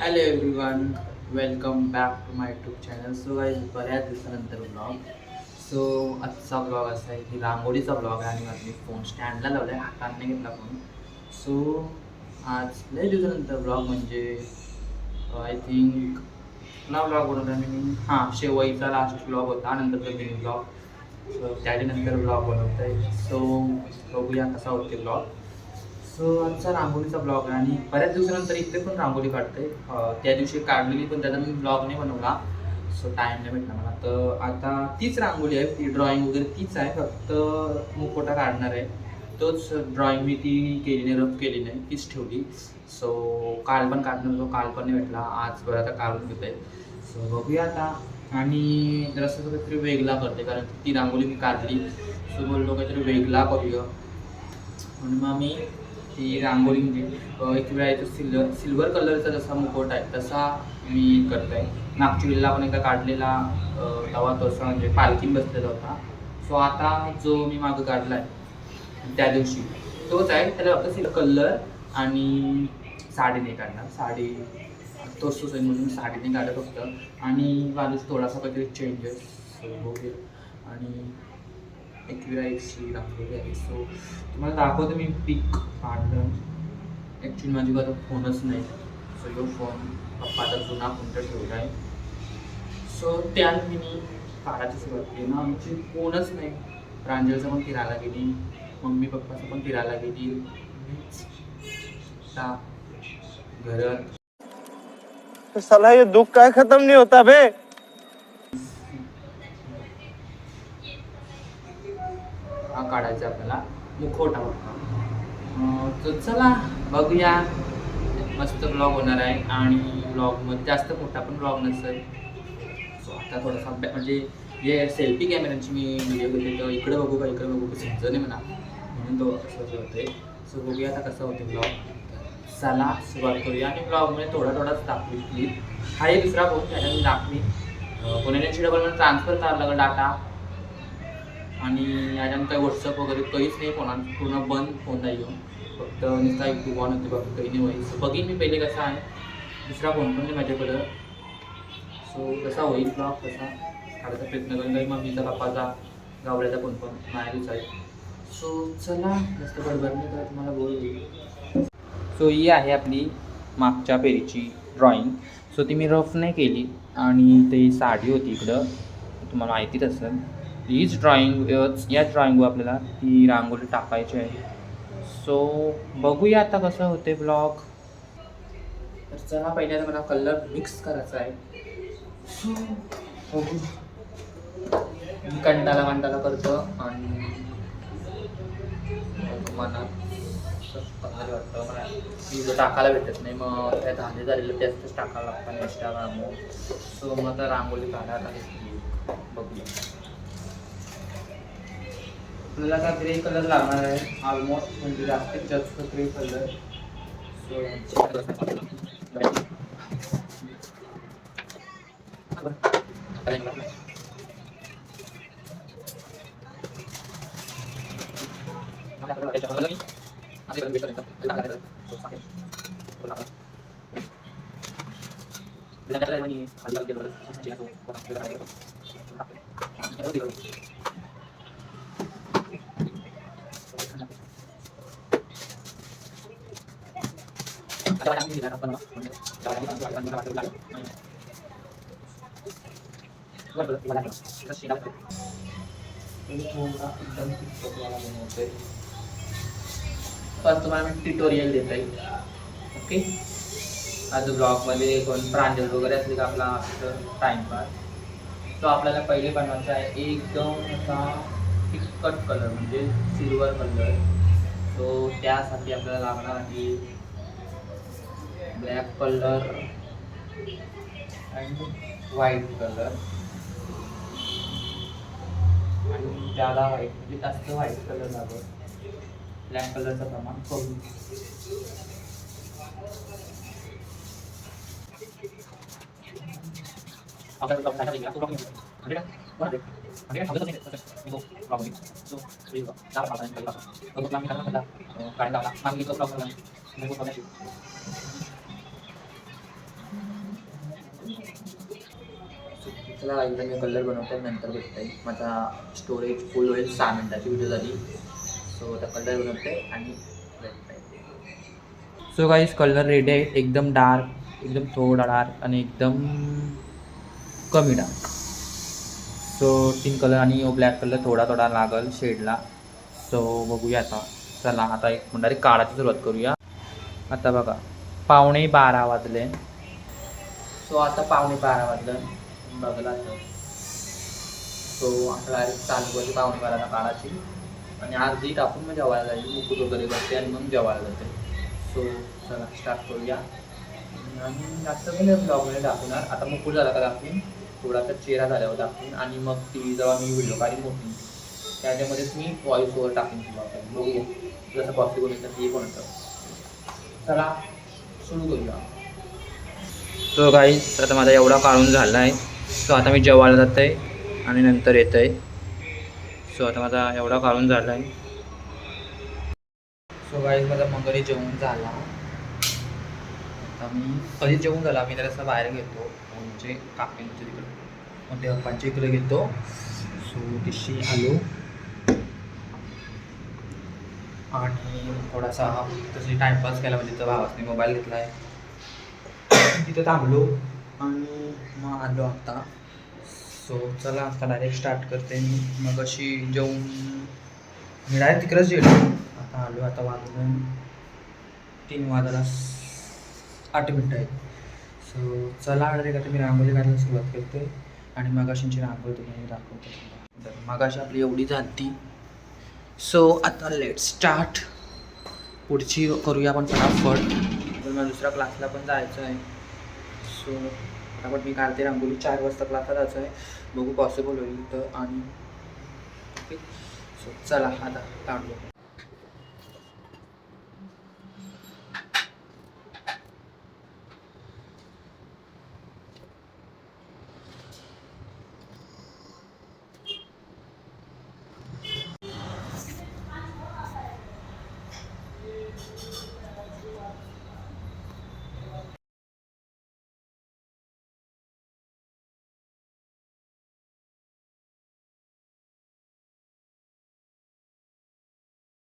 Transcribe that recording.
Hello everyone welcome back to my YouTube channel so guys बऱ्याच दिवसानंतर blog so आजचा blog असा आहे की रांगोळीचा ब्लॉग आहे आणि माझा मी फोन स्टँडला लावला आहे हाताने घेतला फोन सो आज लय दिवसानंतर ब्लॉग म्हणजे आय थिंक ना ब्लॉग बनवला मी हां शेवईचा लास्ट ब्लॉग होता नंतरचा मिनी ब्लॉग सो त्याच्यानंतर ब्लॉग बनवत आहे सो बघूया कसा होते ब्लॉग सो आमचा रांगोळीचा ब्लॉग आहे आणि बऱ्याच दिवसानंतर इथे पण रांगोळी काढते त्या दिवशी काढलेली पण त्याचा मी ब्लॉग नाही बनवला. सो टाईम नाही भेटला मला. तर आता तीच रांगोळी आहे. ती ड्रॉइंग वगैरे तीच आहे. फक्त मुखोटा काढणार आहे. तोच ड्रॉइंग मी ती केली नाही रफ केली नाही तीच ठेवली. सो काल पण काढणार होतो. काल पण नाही भेटला. आज बरं आता काढून घेत आहे सो बघूया आता. आणि जरासं काहीतरी वेगळा करते कारण ती रांगोळी मी काढली. सो बोललो काहीतरी वेगळा करूया. म्हणून मग मी ही रांगोळी म्हणजे एक वेळा येतो सिल्वर सिल्वर कलरचा जसा मुखवट आहे तसा मी करतो आहे नागचुरीला पण एकदा काढलेला तवा तसा म्हणजे पालखीन बसलेला होता. सो आता जो मी मागं काढला आहे त्या दिवशी. तोच आहे त्याला फक्त सिल्वर कलर आणि साडी नाही काढणार. साडी तोच तोच आहे म्हणून साडी नाही काढत फक्त. आणि माझं थोडासा काहीतरी चेंजेस आणि एकविरा एकशी दाखवली आहे. सो तुम्हाला दाखवतो मी पिक काढलं ॲक्च्युली माझ्याकडे फोनच नाही. सो यो फोन पप्पाचा जुना फोन तर ठेवला आहे. सो त्यात मी काढायची सुरुवात केली. ना आमची फोनच नाही. प्रांजलचं पण फिरायला गेली. मम्मी पप्पाचं पण फिरायला गेली. घरात साला ये दुःख काय खतम नाही होता बे हा काढायचा आपल्याला. मुखवटा तर चला बघूया. मस्त ब्लॉग होणार आहे आणि ब्लॉगमध्ये जास्त मोठा पण ब्लॉग नसेल. सो आता थोडासा म्हणजे जे सेल्फी कॅमेऱ्यांची मी व्हिडिओ केली तर इकडे बघू का इकडे बघू का समजत नाही म्हणा म्हणून तो असं होते सो बघूया आता कसं होते ब्लॉग चला सुरुवात करूया. आणि ब्लॉगमध्ये थोडा थोडाच दाखवी क्लिप हा एक दुसरा फोन त्याला मी दाखवी अं, डबल मला ट्रान्सफर करायला लागला डाटा आणि याच्यात काही व्हॉट्सअप वगैरे काहीच नाही फोनात पूर्ण बंद फोन नाही येऊन. फक्त नुसता एक दुकान होते बाकी काही नाही होईल बघीन मी पहिले कसा आहे. दुसरा फोन पण नाही माझ्याकडं. सो कसा होईल ब्लॉग कसा काढायचा प्रयत्न करेन. काही मम्मीचा पप्पाचा गावड्याचा फोन पण. माहेरीच आहे. सो चला. जास्त बडबड नाही तर तुम्हाला बोल सो ही आहे आपली मागच्या पेरीची ड्रॉइंग सो ती मी रफ नाही केली. आणि ती साडी होती इकडं. तुम्हाला माहितीच असेल. हीच ड्रॉइंग याच ड्रॉइंगवर आपल्याला ती रांगोळी टाकायची आहे. सो बघूया आता कसं होते ब्लॉग तर चला पहिल्यांदा मला कलर मिक्स करायचा आहे. सो बघू. मी कंटाला कंटाला करतो आणि मनात वाटतं मला व्हिडिओ टाकायला भेटत नाही. मग त्या धांदे झालेलं त्याच टाकायला लागतं इंस्टाग्रामवर सो मग आता रांगोळी काढायला घेतली बघूया. आपल्याला का ग्रे कलर लागणार आहे ऑलमोस्ट म्हणजे जास्तीत जास्त ग्रे कलर सो फर्स्ट तुम्हाला मी ट्युटोरियल देत आहे. ओके आज ब्लॉगमध्ये कोण प्रांजल वगैरे असले का आपला टाइमपास तो आपल्याला पहिले बनवायचा आहे एकदम असा फिक्कट कलर म्हणजे सिल्वर कलर तो त्यासाठी आपल्याला लागणार आहे ब्लॅक कलर आणि व्हाईट कलर. आणि त्याला व्हाईट म्हणजे जास्त व्हाईट कलर लागत. ब्लॅक कलरचं प्रमाण कमी. चला एकदा मी कलर बनवतो नंतर भेटते माझा स्टोरेज फुल होईल सहा मिनिटाची व्हिडिओ झाली. सो आता कलर बनवते आणि सो गाईस कलर रेडी आहे. एकदम डार्क एकदम थोडा डार्क आणि एकदम कमी डार्क सो तीन कलर आणि ब्लॅक कलर थोडा थोडा लागल शेडला सो बघूया आता. चला आता एक डायरेक्ट काळाची सुरुवात करूया. आता बघा पावणे बारा वाजले. सो आता पावणे बारा वाजलं. बघला सो आता डायरेक्ट चालू करते पावणे बाराला काढायची. आणि अर्धी टाकून मग जेवायला जायची. मुकुट वगैरे करते आणि मग जेवायला जाते सो चला स्टार्ट करूया. आणि जास्त पण ब्लॉगमध्ये दाखवणार. आता मुकुट झाला का दाखवून. थोडासा चेहरा झाल्यावर दाखवून. आणि मग ती जेव्हा मी व्हिडिओ काढी मोठी. त्याच्यामध्येच मी व्हॉइस ओव्हर टाकून तुला. बघूया जसं पॉसिबल येतं ते कोणतं चला सुरू करूया. तो काही आता माझा एवढा काढून झाला आहे सो आता मी जेवायला जात आहे आणि नंतर येत आहे सो आता माझा एवढा काढून झाला आहे सो गाईज माझा मंगरी जेवण झाला. आता मी कधी जेवण झाला? मी जरासा बाहेर घेतो म्हणजे काकांच्या तिकडे. मग ते पप्पांच्या इकडे घेतो सो तिशी आलो. आणि थोडासा तशी टाइमपास केला म्हणजे तर भावाने मोबाईल घेतला आहे. तिथं थांबलो आणि मग आलो आता. सो चला आता डायरेक्ट स्टार्ट करते मी. मग अशी जेवून मी डायरेक्ट तिकडेच गेलो. आता आलो आता वाजून तीन वाजायला आठ मिनटं आहेत. सो चला डायरेक्ट आता मी रांगोळी काढायला सुरुवात करते. आणि मगाशींची रांगोळी तुम्हाला दाखवतो. तर मगाशी आपली एवढी झालती. सो आता लेट स्टार्ट पुढची करूया आपण फटाफट. तर मला दुसऱ्या क्लासला पण जायचं आहे सो फटाफट मी काढते रांगोली चार वाजता क्लासला जायचं आहे बघू पॉसिबल होईल तर आणि सो चला आता काढलो